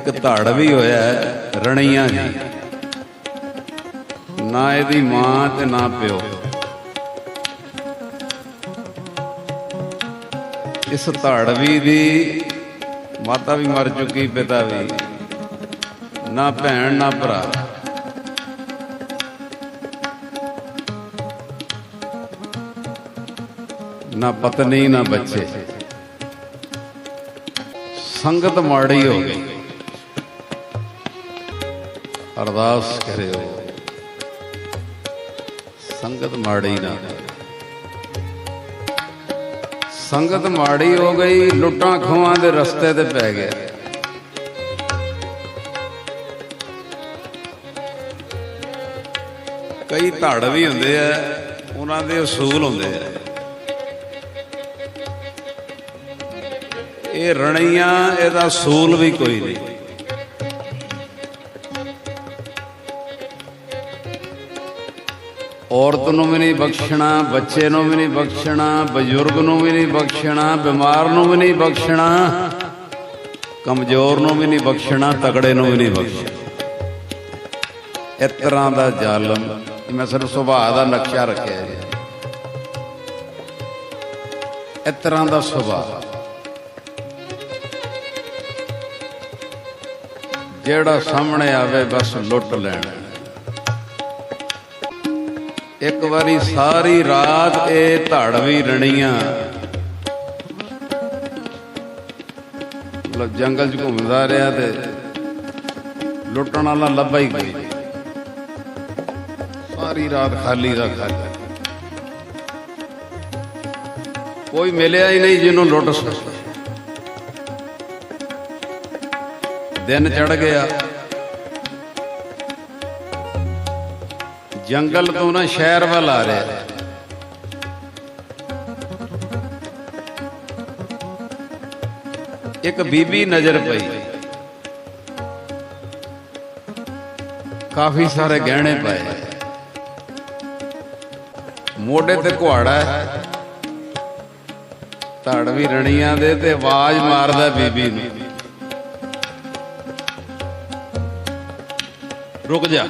ਇੱਕ ਧੜ ਵੀ ਹੋਇਆ ਹੈ, ਰਣੀਆਂ ਜੀ ਨਾ ਇਹਦੀ ਮਾਂ ਤੇ ਨਾ ਪਿਓ। ਇਸ ਧੜਵੀ ਦੀ ਮਾਤਾ ਵੀ ਮਰ ਚੁੱਕੀ ਪਿਤਾ ਵੀ। ਨਾ ਭੈਣ ਨਾ ਭਰਾ। ਨਾ ਪਤਨੀ ਨਾ ਬੱਚੇ। ਸੰਗਤ ਮਾੜੀ ਹੋ ਗਈ। ਅਰਦਾਸ ਕਰਿਓ। ਸੰਗਤ ਮਾੜੀ ਨਾ ਸੰਗਤ ਮਾੜੀ ਹੋ ਗਈ, ਲੁੱਟਾਂ ਖੋਹਾਂ ਦੇ ਰਸਤੇ ਤੇ ਪੈ ਗਏ ਕਈ ਧੜ ਵੀ ਹੁੰਦੇ ਆ, ਉਹਨਾਂ ਦੇ ਅਸੂਲ ਹੁੰਦੇ ਆ। ਇਹ ਰਣੀਆਂ, ਇਹਦਾ ਅਸੂਲ ਵੀ ਕੋਈ ਨਹੀਂ। ਔਰਤ ਨੂੰ ਵੀ ਨਹੀਂ ਬਖਸ਼ਣਾ, ਬੱਚੇ ਨੂੰ ਵੀ ਨਹੀਂ ਬਖਸ਼ਣਾ, ਬਜ਼ੁਰਗ ਨੂੰ ਵੀ ਨਹੀਂ ਬਖਸ਼ਣਾ, ਬਿਮਾਰ ਨੂੰ ਵੀ ਨਹੀਂ ਬਖਸ਼ਣਾ, ਕਮਜ਼ੋਰ ਨੂੰ ਵੀ ਨਹੀਂ ਬਖਸ਼ਣਾ, ਤਕੜੇ ਨੂੰ ਵੀ ਨਹੀਂ ਬਖਸ਼ਣਾ। ਇਸ ਤਰ੍ਹਾਂ ਦਾ ਜ਼ਾਲਮ ਇਹ ਮੈਂ ਸਿਰਫ ਸੁਭਾਅ ਦਾ ਨਕਸ਼ਾ ਰੱਖਿਆ ਜੀ। ਇਸ ਤਰ੍ਹਾਂ ਦਾ ਸੁਭਾਅ ਜਿਹੜਾ ਸਾਹਮਣੇ ਆਵੇ ਬਸ ਲੁੱਟ ਲੈਣਾ। ਇੱਕ ਵਾਰੀ ਸਾਰੀ ਰਾਤ ਇਹ ਧੜ ਵੀ ਰਣੀਆਂ। ਮਤਲਬ ਜੰਗਲ 'ਚ ਘੁੰਮਦਾ ਰਿਹਾ ਤੇ ਲੁੱਟਣ ਵਾਲਾ ਲੱਭਾ ਹੀ ਕੋਈ ਸਾਰੀ ਰਾਤ ਖਾਲੀ ਦਾ ਖਾਲੀ ਕੋਈ ਮਿਲਿਆ ਹੀ ਨਹੀਂ ਜਿਹਨੂੰ ਲੁੱਟ ਸਕੇ। ਦਿਨ ਚੜ ਗਿਆ। ਜੰਗਲ ਤੋਂ ਨਾ ਸ਼ਹਿਰ ਵੱਲ ਆ ਰਿਹਾ। ਇੱਕ ਬੀਬੀ ਨਜ਼ਰ ਪਈ। ਕਾਫੀ ਸਾਰੇ ਗਹਿਣੇ ਪਏ। ਮੋਢੇ ਤੇ ਕੁਹਾੜਾ ਧੜ ਵੀ ਰਣੀਆਂ ਦੇ ਤੇ ਆਵਾਜ਼ ਮਾਰਦਾ ਬੀਬੀ ਨੂੰ। ਰੁਕ ਜਾ।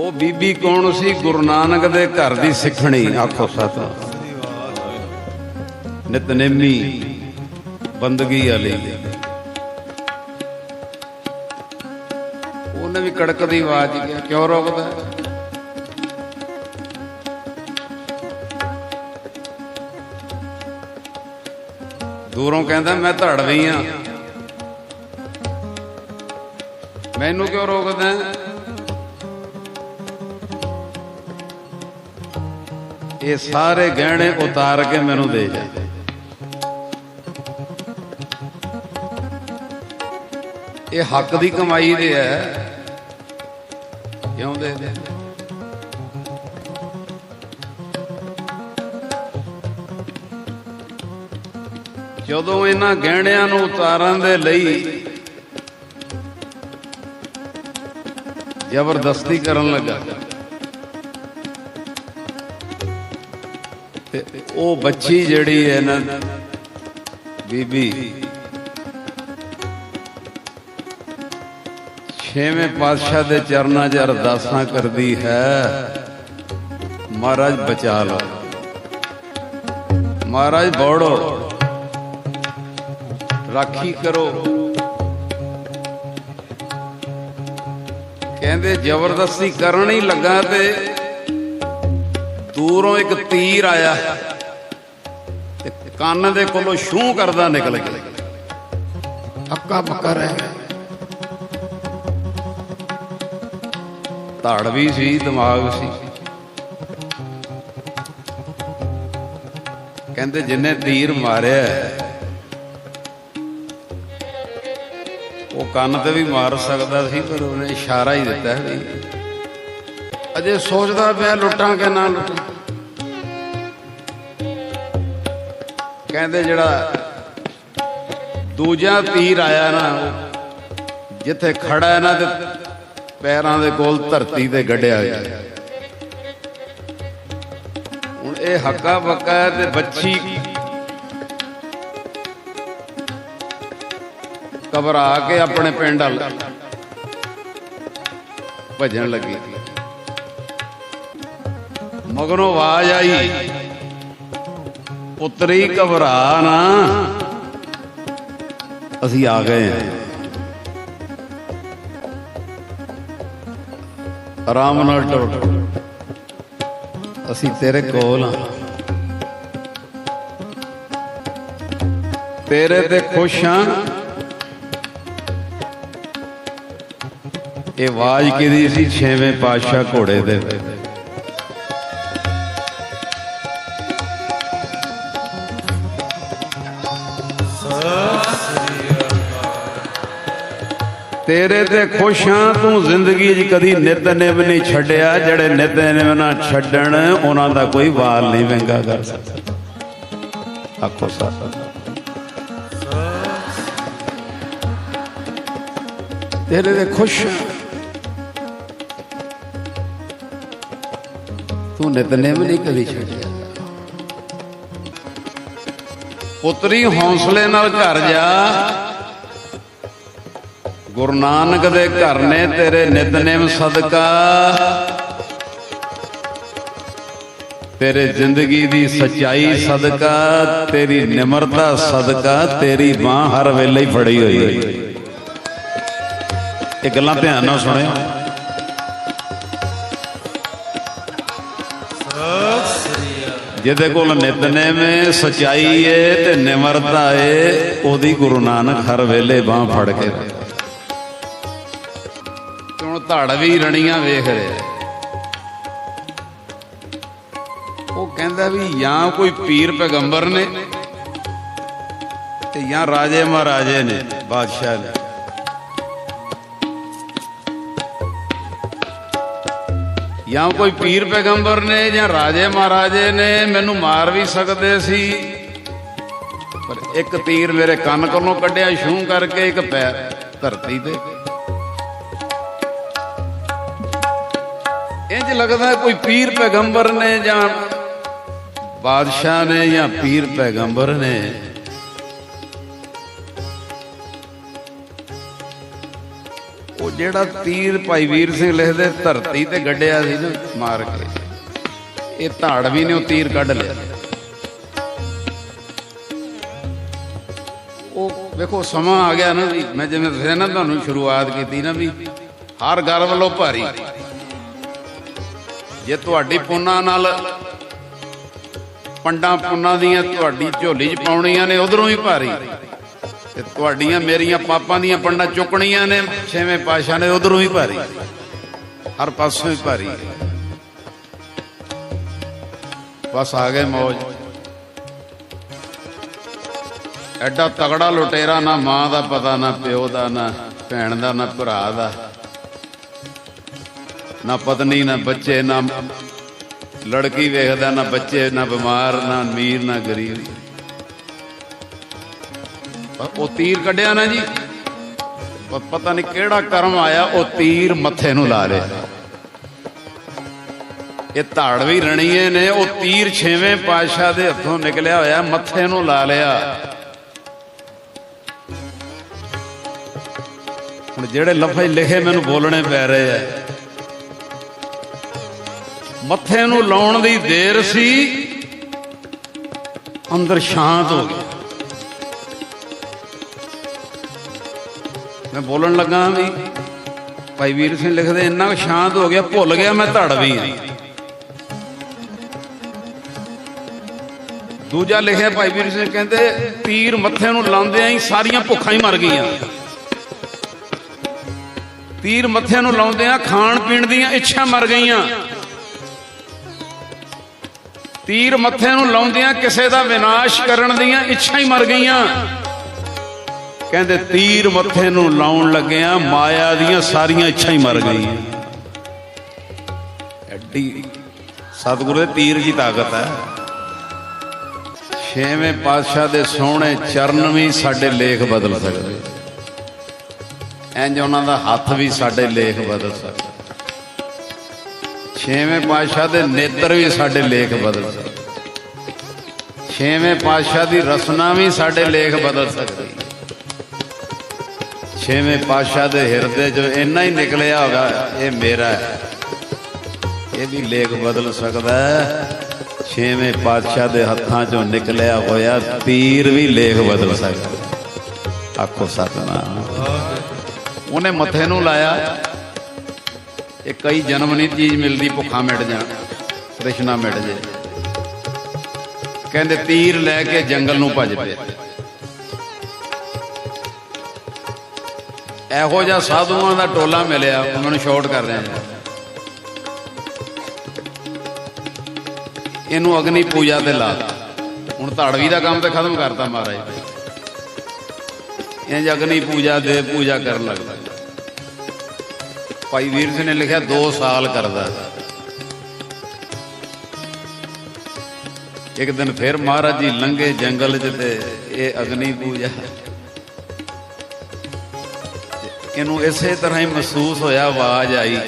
ਉਹ ਬੀਬੀ ਕੌਣ ਸੀ? ਗੁਰੂ ਨਾਨਕ ਦੇ ਘਰ ਦੀ ਸਿੱਖਣੀ, ਆਖੋ ਸਤ ਨਿਤਨੇਮੀ ਬੰਦਗੀ ਵਾਲੀ। ਉਹਨੇ ਵੀ ਕੜਕਦੀ ਆਵਾਜ਼ ਕਿਹਾ, ਕਿਉਂ ਰੋਕਦਾ? ਦੂਰੋਂ ਕਹਿੰਦਾ, ਮੈਂ ਧੜਵੀ ਆ। ਮੈਨੂੰ ਕਿਉਂ ਰੋਕਦਾ? ਇਹ ਸਾਰੇ ਗਹਿਣੇ ਉਤਾਰ ਕੇ ਮੈਨੂੰ ਦੇ ਜਾ। ਇਹ ਹੱਕ ਦੀ ਕਮਾਈ ਦੇ ਹੈ। ਕਿਉਂ ਦੇ ਦੇ? ਜਦੋਂ ਇਹਨਾਂ ਗਹਿਣਿਆਂ ਨੂੰ ਉਤਾਰਨ ਦੇ ਲਈ ਜ਼ਬਰਦਸਤੀ ਕਰਨ ਲੱਗਾ। ਤੇ ਉਹ ਬੱਚੀ ਜਿਹੜੀ ਹੈ ਨਾ, ਬੀਬੀ, ਛੇਵੇਂ ਪਾਤਸ਼ਾਹ ਦੇ ਚਰਨਾਂ 'ਚ ਅਰਦਾਸਾਂ ਕਰਦੀ ਹੈ। ਮਹਾਰਾਜ ਬਚਾ ਲਓ। ਮਹਾਰਾਜ ਬੋੜੋ। ਰਾਖੀ ਕਰੋ। ਕਹਿੰਦੇ, ਜ਼ਬਰਦਸਤੀ ਕਰਨ ਹੀ ਲੱਗਾ ਤੇ ਦੂਰੋਂ ਇੱਕ ਤੀਰ ਆਇਆ ਤੇ ਕੰਨ ਦੇ ਕੋਲੋਂ ਛੂੰ ਕਰਦਾ ਨਿਕਲ ਗਿਆ। ਅੱਕਾ ਬੱਕਾ ਰਹਿ ਗਿਆ। ਧੜ ਵੀ ਸੀ ਦਿਮਾਗ ਸੀ। ਕਹਿੰਦੇ ਜਿੰਨੇ ਤੀਰ ਮਾਰਿਆ ਉਹ ਕੰਨ ਤੇ ਵੀ ਮਾਰ ਸਕਦਾ ਸੀ ਪਰ ਉਹਨੇ ਇਸ਼ਾਰਾ ਹੀ ਦਿੱਤਾ ਵੀ ਅਜੇ ਸੋਚਦਾ ਪਿਆ ਲੁੱਟਾਂ ਕਿ ਨਾ ਲੁੱਟਾਂ। ਕਹਿੰਦੇ ਜਿਹੜਾ ਦੂਜਾ ਤੀਰ ਆਇਆ ਨਾ ਜਿੱਥੇ ਖੜਾ ਹੈ ਨਾ ਤੇ ਪੈਰਾਂ ਦੇ ਕੋਲ ਧਰਤੀ ਤੇ ਗੱਡਿਆ ਹੋਇਆ। ਹੁਣ ਇਹ ਹੱਕਾ ਬੱਕਾ ਹੈ ਤੇ ਬੱਚੀ ਘਬਰਾ ਕੇ ਆਪਣੇ ਪਿੰਡ ਵੱਲ ਭਜਣ ਲੱਗੀ। ਮਗਰੋਂ ਆਵਾਜ਼ ਆਈ। ਪੁੱਤਰੀ ਘਬਰਾ ਨਾ ਅਸੀਂ ਆ ਗਏ ਹਾਂ। ਆਰਾਮ ਨਾਲ ਟੁਰ ਅਸੀਂ ਤੇਰੇ ਕੋਲ ਹਾਂ। ਤੇਰੇ ਤੇ ਖੁਸ਼ ਹਾਂ। ਇਹ ਆਵਾਜ਼ ਕਿਹਦੀ ਸੀ? ਛੇਵੇਂ ਪਾਤਸ਼ਾਹ ਘੋੜੇ ਦੇ ਤੇਰੇ ਤੇ ਖੁਸ਼ ਹਾਂ, ਤੂੰ ਜ਼ਿੰਦਗੀ 'ਚ ਕਦੀ ਨਿਤਨੇਮ ਨਹੀਂ ਛੱਡਿਆ। ਜਿਹੜੇ ਨਿਤਨੇਮ ਨਾ ਛੱਡਣ, ਉਹਨਾਂ ਦਾ ਕੋਈ ਵਾਲ ਨਹੀਂ ਵਿੰਗਾ ਕਰ ਸਕਦਾ। ਆਖੋ ਸਾਥ ਤੇਰੇ ਤੇ ਖੁਸ਼ ਤੂੰ ਨਿਤਨੇਮ ਨਹੀਂ ਕਦੀ ਛੱਡਿਆ। ਪੁੱਤਰੀ, ਹੌਸਲੇ ਨਾਲ ਘਰ ਜਾ। ਗੁਰੂ ਨਾਨਕ ਦੇ ਘਰ ਨੇ ਤੇਰੇ ਨਿਤਨੇਮ ਸਦਕਾ। ਤੇਰੇ ਜ਼ਿੰਦਗੀ ਦੀ ਸਚਾਈ ਸਦਕਾ, ਤੇਰੀ ਨਿਮਰਤਾ ਸਦਕਾ, ਤੇਰੀ ਬਾਹ ਹਰ ਵੇਲੇ ਹੀ ਫੜੀ ਹੋਈ ਹੈ। ਇਹ ਗੱਲਾਂ ਧਿਆਨ ਨਾਲ ਸੁਣਿਓ ਜਿਹਦੇ ਕੋਲ ਨਿਤਨੇਮ ਹੈ, ਸਚਾਈ ਹੈ ਤੇ ਨਿਮਰਤਾ ਏ ਉਹਦੀ ਗੁਰੂ ਨਾਨਕ ਹਰ ਵੇਲੇ ਬਾਹ ਫੜ ਕੇ ਰੱਖਦਾ ਹੁਣ ਧੜ ਵੀ ਰਣੀਆਂ ਵੇਖ ਰਿਹਾ। ਉਹ ਕਹਿੰਦਾ ਵੀ ਜਾਂ ਕੋਈ ਪੀਰ ਪੈਗੰਬਰ ਨੇ ਤੇ ਜਾਂ ਰਾਜੇ ਮਹਾਰਾਜੇ ਨੇ, ਬਾਦਸ਼ਾਹ ਨੇ। ਜਾਂ ਕੋਈ ਪੀਰ ਪੈਗੰਬਰ ਨੇ ਜਾਂ ਰਾਜੇ ਮਹਾਰਾਜੇ ਨੇ, ਮੈਨੂੰ ਮਾਰ ਵੀ ਸਕਦੇ ਸੀ। ਪਰ ਇੱਕ ਤੀਰ ਮੇਰੇ ਕੰਨ ਕੋਲੋਂ ਕੱਢਿਆ ਛੂੰ ਕਰਕੇ ਇੱਕ ਪੈਰ ਧਰਤੀ ਤੇ। ਇੰਜ ਲੱਗਦਾ ਕੋਈ ਪੀਰ ਪੈਗੰਬਰ ਨੇ ਜਾਂ ਬਾਦਸ਼ਾਹ ਨੇ ਜਾਂ ਪੀਰ ਪੈਗੰਬਰ ਨੇ। ਉਹ ਜਿਹੜਾ ਤੀਰ ਭਾਈ ਵੀਰ ਸਿੰਘ ਲਿਖਦੇ, ਧਰਤੀ ਤੇ ਗੱਡਿਆ ਸੀ ਨਾ ਮਾਰ ਕੇ। ਇਹ ਧਾੜ ਵੀ ਨੇ, ਉਹ ਤੀਰ ਕੱਢ ਲਿਆ। ਉਹ ਵੇਖੋ, ਸਮਾਂ ਆ ਗਿਆ ਨਾ ਵੀ ਮੈਂ ਜਿਵੇਂ ਦੱਸਿਆ ਨਾ, ਤੁਹਾਨੂੰ ਸ਼ੁਰੂਆਤ ਕੀਤੀ ਨਾ ਵੀ ਹਰ ਗੱਲ ਵੱਲੋਂ ਭਾਰੀ। ਜੇ ਤੁਹਾਡੀ ਪੁੰਨਾ ਨਾਲ ਪੰਡਾਂ ਪੁੰਨਾ ਦੀਆਂ ਤੁਹਾਡੀ ਝੋਲੀ 'ਚ ਪਾਉਣੀਆਂ ਨੇ, ਉਧਰੋਂ ਹੀ ਭਾਰੀ। ਤੇ ਤੁਹਾਡੀਆਂ ਮੇਰੀਆਂ ਪਾਪਾਂ ਦੀਆਂ ਪੰਡਾਂ ਚੁੱਕਣੀਆਂ ਨੇ, ਛੇਵੇਂ ਪਾਸ਼ਾ ਨੇ, ਉਧਰੋਂ ਹੀ ਭਾਰੀ। ਹਰ ਪਾਸੋਂ ਹੀ ਭਾਰੀ। ਬਸ ਆ ਗਏ ਮੌਜ। ਐਡਾ ਤਗੜਾ ਲੁਟੇਰਾ ਨਾ ਮਾਂ ਦਾ ਪਤਾ, ਨਾ ਪਿਓ ਦਾ, ਨਾ ਭੈਣ ਦਾ, ਨਾ ਭਰਾ ਦਾ। ਨਾ ਪਤਨੀ, ਨਾ ਬੱਚੇ, ਨਾ ਲੜਕੀ ਵੇਖਦਾ, ਨਾ ਬੱਚੇ, ਨਾ ਬਿਮਾਰ, ਨਾ ਅਮੀਰ, ਨਾ ਗਰੀਬ। ਉਹ ਤੀਰ ਕੱਢਿਆ ਨਾ ਜੀ। ਪਤਾ ਨਹੀਂ ਕਿਹੜਾ ਕਰਮ ਆਇਆ, ਉਹ ਤੀਰ ਮੱਥੇ ਨੂੰ ਲਾ ਲਿਆ ਇਹ ਧਾੜ ਵੀ ਰਣੀਏ ਨੇ, ਉਹ ਤੀਰ ਛੇਵੇਂ ਪਾਤਸ਼ਾਹ ਦੇ ਹੱਥੋਂ ਨਿਕਲਿਆ ਹੋਇਆ, ਮੱਥੇ ਨੂੰ ਲਾ ਲਿਆ। ਹੁਣ ਜਿਹੜੇ ਲਫ਼ਜ਼ ਲਿਖੇ ਮੈਨੂੰ ਬੋਲਣੇ ਪੈ ਰਹੇ ਆ। ਮੱਥੇ ਨੂੰ ਲਾਉਣ ਦੀ ਦੇਰ ਸੀ, ਅੰਦਰ ਸ਼ਾਂਤ ਹੋ ਗਿਆ। ਮੈਂ ਬੋਲਣ ਲੱਗਾ ਵੀ ਭਾਈ ਵੀਰ ਸਿੰਘ ਲਿਖਦੇ, ਇੰਨਾ ਕੁ ਸ਼ਾਂਤ ਹੋ ਗਿਆ, ਭੁੱਲ ਗਿਆ ਮੈਂ ਧੜ ਵੀ। ਦੂਜਾ ਲਿਖਿਆ, ਭਾਈ ਵੀਰ ਸਿੰਘ ਕਹਿੰਦੇ, ਤੀਰ ਮੱਥੇ ਨੂੰ ਲਾਉਂਦਿਆਂ ਹੀ ਸਾਰੀਆਂ ਭੁੱਖਾਂ ਹੀ ਮਰ ਗਈਆਂ। ਤੀਰ ਮੱਥੇ ਨੂੰ ਲਾਉਂਦਿਆਂ ਖਾਣ ਪੀਣ ਦੀਆਂ ਇੱਛਾ ਮਰ ਗਈਆਂ। ਤੀਰ ਮੱਥੇ ਨੂੰ ਲਾਉਂਦਿਆਂ ਕਿਸੇ ਦਾ ਵਿਨਾਸ਼ ਕਰਨ ਦੀਆਂ ਇੱਛਾ ਹੀ ਮਰ ਗਈਆਂ। ਕਹਿੰਦੇ ਤੀਰ ਮੱਥੇ ਨੂੰ ਲਾਉਣ ਲੱਗਿਆਂ ਮਾਇਆ ਦੀਆਂ ਸਾਰੀਆਂ ਇੱਛਾ ਹੀ ਮਰ ਗਈਆਂ। ਐਡੀ ਸਤਿਗੁਰੂ ਦੇ ਤੀਰ ਦੀ ਤਾਕਤ ਹੈ। ਛੇਵੇਂ ਪਾਤਸ਼ਾਹ ਦੇ ਸੋਹਣੇ ਚਰਨ ਵੀ ਸਾਡੇ ਲੇਖ ਬਦਲ ਸਕਦੇ। ਇੰਜ ਉਹਨਾਂ ਦਾ ਹੱਥ ਵੀ ਸਾਡੇ ਲੇਖ ਬਦਲ ਸਕਦਾ। ਛੇਵੇਂ ਪਾਤਸ਼ਾਹ ਦੇ ਨੇਤਰ ਵੀ ਸਾਡੇ ਲੇਖ ਬਦਲ ਸਕਦੇ। ਛੇਵੇਂ ਪਾਤਸ਼ਾਹ ਦੀ ਰਸਨਾ ਵੀ ਸਾਡੇ ਲੇਖ ਬਦਲ ਸਕਦੀ। ਛੇਵੇਂ ਪਾਤਸ਼ਾਹ ਦੇ ਹਿਰਦੇ 'ਚ ਇੰਨਾ ਹੀ ਨਿਕਲਿਆ ਹੋਗਾ, ਇਹ ਮੇਰਾ ਹੈ। ਇਹ ਵੀ ਲੇਖ ਬਦਲ ਸਕਦਾ ਛੇਵੇਂ ਪਾਤਸ਼ਾਹ ਦੇ ਹੱਥਾਂ 'ਚੋਂ ਨਿਕਲਿਆ ਹੋਇਆ ਤੀਰ ਵੀ ਲੇਖ ਬਦਲ ਸਕਦਾ। ਆਖੋ ਸਤਨਾਮ। ਉਹਨੇ ਮੱਥੇ ਨੂੰ ਲਾਇਆ। ਇਹ ਕਈ ਜਨਮ ਨਹੀਂ ਚੀਜ਼ ਮਿਲਦੀ, ਭੁੱਖਾ ਮਿਟ ਜਾ ਤ੍ਰਿਸ਼ਨਾ ਮਿਟ ਜੇ। ਕਹਿੰਦੇ ਤੀਰ ਲੈ ਕੇ ਜੰਗਲ ਨੂੰ ਭੱਜ ਪਿਆ ਇਹੋ ਜਿਹਾ ਸਾਧੂਆਂ ਦਾ ਟੋਲਾ ਮਿਲਿਆ, ਉਹਨਾਂ ਨੂੰ ਸ਼ਾਰਟ ਕਰ ਰਿਹਾ ਹੈ। ਇਹਨੂੰ ਅਗਨੀ ਪੂਜਾ ਤੇ ਲਾ ਹੁਣ ਧਾੜਵੀ ਦਾ ਕੰਮ ਤੇ ਖਤਮ ਕਰਤਾ ਮਹਾਰਾਜ। ਇਹ ਅਗਨੀ ਪੂਜਾ ਦੇ ਪੂਜਾ ਕਰਨ ਲੱਗਦਾ। ਭਾਈ ਵੀਰ ਸਿੰਘ ਨੇ ਲਿਖਿਆ 2 ਸਾਲ ਕਰਦਾ। ਇੱਕ ਦਿਨ ਫਿਰ ਮਹਾਰਾਜ ਜੀ ਲੰਘੇ ਜੰਗਲ 'ਚ ਤੇ ਇਹ ਅਗਨੀ ਪੂਜਾ। ਇਹਨੂੰ ਇਸੇ ਤਰ੍ਹਾਂ ਹੀ ਮਹਿਸੂਸ ਹੋਇਆ, ਆਵਾਜ਼ ਆਈ।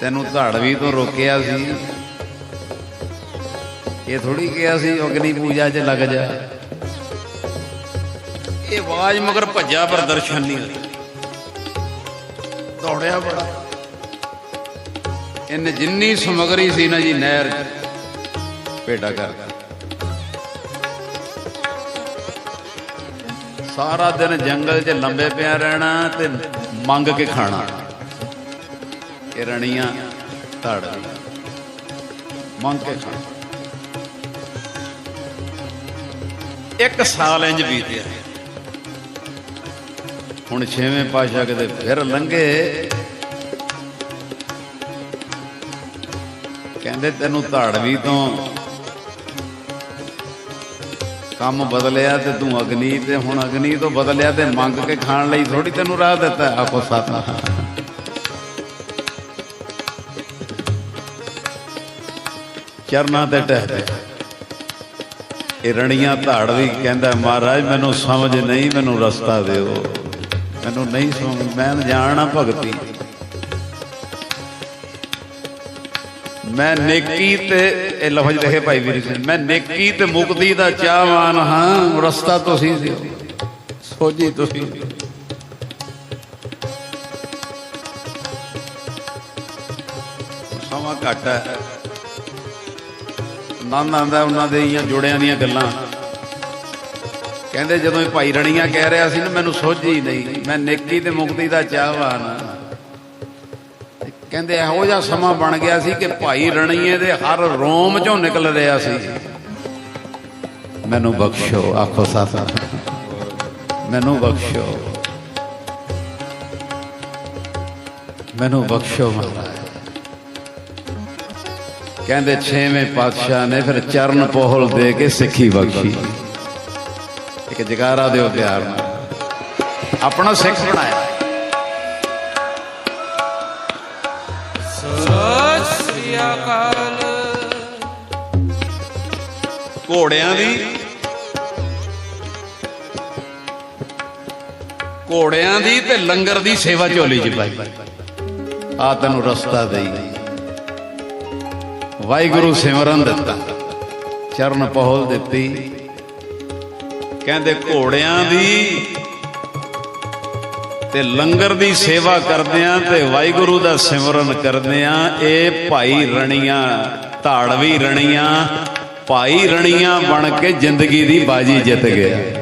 ਤੈਨੂੰ ਧਾੜਵੀ ਤੋਂ ਰੋਕਿਆ ਸੀ। ਇਹ ਥੋੜੀ ਕਿਹਾ ਸੀ, ਅਗਨੀ ਪੂਜਾ 'ਚ ਲੱਗ ਜਾ। ਇਹ ਆਵਾਜ਼ ਮਗਰ ਭੱਜਿਆ ਪਰ ਦਰਸ਼ਨ ਨਹੀਂ ਹੋਏ ਦੌੜਿਆ ਬੜਾ। ਇਹਨੇ ਜਿੰਨੀ ਸਮਗਰੀ ਸੀ ਨਾ ਜੀ, ਨਹਿਰ 'ਚ ਭੇਟਾ ਕਰ ਸਾਰਾ ਦਿਨ ਜੰਗਲ 'ਚ ਲੰਬੇ ਪਿਆ ਰਹਿਣਾ ਤੇ ਮੰਗ ਕੇ ਖਾਣਾ। ਇਹ ਰਣੀਆਂ ਧੜ ਮੰਗ ਕੇ ਖਾਣਾ। ਇੱਕ ਸਾਲ ਇੰਜ ਬੀਤਿਆ। ਹੁਣ ਛੇਵੇਂ ਪਾਸ਼ਾ ਕਿਤੇ ਫਿਰ ਲੰਘੇ। ਕਹਿੰਦੇ ਤੈਨੂੰ ਧਾੜਵੀ ਤੋਂ ਕੰਮ ਬਦਲਿਆ ਤੇ ਤੂੰ ਅਗਨੀ ਤੇ ਹੁਣ ਅਗਨੀ ਤੋਂ ਬਦਲਿਆ ਤੇ ਮੰਗ ਕੇ ਖਾਣ ਲਈ ਥੋੜੀ ਤੈਨੂੰ ਰਾਹ ਦਿੱਤਾ ਆਖੋ ਸਾਥਾ ਚਰਨਾਂ ਤੇ ਟਹਿ ਇਹ ਰਣੀਆਂ ਧਾੜ ਵੀ ਕਹਿੰਦਾ ਮਹਾਰਾਜ ਮੈਨੂੰ ਸਮਝ ਨਹੀਂ, ਮੈਨੂੰ ਰਸਤਾ ਦਿਓ। ਮੈਨੂੰ ਨਹੀਂ ਸੁਣ, ਮੈਂ ਜਾਣਨਾ ਭਗਤੀ। ਮੈਂ ਨੇਕੀ ਤੇ, ਇਹ ਲਫ਼ਜ਼ ਲਿਖੇ ਭਾਈ ਵੀਰ ਸਿੰਘ ਮੈਂ ਨੇਕੀ ਤੇ ਮੁਕਤੀ ਦਾ ਚਾਹਵਾਨ ਹਾਂ, ਰਸਤਾ ਤੁਸੀਂ ਦਿਓ, ਸੋਝੀ ਤੁਸੀਂ ਸਮਾਂ ਘੱਟ ਹੈ। ਨੰਦ ਆਂਦਾ ਉਹਨਾਂ ਦੇ ਹੀ ਜੁੜਿਆਂ ਦੀਆਂ ਗੱਲਾਂ। ਕਹਿੰਦੇ ਜਦੋਂ ਇਹ ਭਾਈ ਰਣੀਆਂ ਕਹਿ ਰਿਹਾ ਸੀ ਨਾ, ਮੈਨੂੰ ਸੋਝੀ ਨਹੀਂ। ਮੈਂ ਨੇਕੀ ਤੇ ਮੁਕਤੀ ਦਾ ਚਾਹਵਾਨ ਕਹਿੰਦੇ ਇਹੋ ਜਿਹਾ ਸਮਾਂ ਬਣ ਗਿਆ ਸੀ ਕਿ ਭਾਈ ਰਣੀਏ ਦੇ ਹਰ ਰੋਮ ਚੋਂ ਨਿਕਲ ਰਿਹਾ ਸੀ। ਮੈਨੂੰ ਬਖਸ਼ੋ, ਆਖੋ ਸਾਥਾ। ਮੈਨੂੰ ਬਖਸ਼ੋ। ਮੈਨੂੰ ਬਖਸ਼ੋ ਮਹਾਰਾਜ। ਕਹਿੰਦੇ ਛੇਵੇਂ ਪਾਤਸ਼ਾਹ ਨੇ ਫਿਰ ਚਰਨ ਪੋਹਲ ਦੇ ਕੇ ਸਿੱਖੀ ਬਖਸ਼ੀ। ਇੱਕ ਜਗਾਰਾ ਦਿਓ ਪਿਆਰ ਨਾਲ। ਆਪਣਾ ਸਿੱਖ ਬਣਾਇਆ। ਸਤਿ ਸ੍ਰੀ ਅਕਾਲ। ਘੋੜਿਆਂ ਦੀ ਘੋੜਿਆਂ ਦੀ ਤੇ ਲੰਗਰ ਦੀ ਸੇਵਾ ਝੋਲੀ ਚ ਪਾਈ ਆ ਤੈਨੂੰ ਰਸਤਾ ਦੇਈ। ਵਾਹਿਗੁਰੂ ਸਿਮਰਨ ਦਿੱਤਾ। ਚਰਨ ਪਹੁਲ ਦਿੱਤੀ। ਕਹਿੰਦੇ ਘੋੜਿਆਂ ਦੀ ਤੇ ਲੰਗਰ ਦੀ ਸੇਵਾ ਕਰਦਿਆਂ ਤੇ ਵਾਹਿਗੁਰੂ ਦਾ ਸਿਮਰਨ ਕਰਦਿਆਂ ਇਹ ਭਾਈ ਰਣੀਆਂ, ਧਾੜਵੀ ਰਣੀਆਂ, ਭਾਈ ਰਣੀਆਂ ਬਣ ਕੇ ਜ਼ਿੰਦਗੀ ਦੀ ਬਾਜੀ ਜਿੱਤ ਗਿਆ।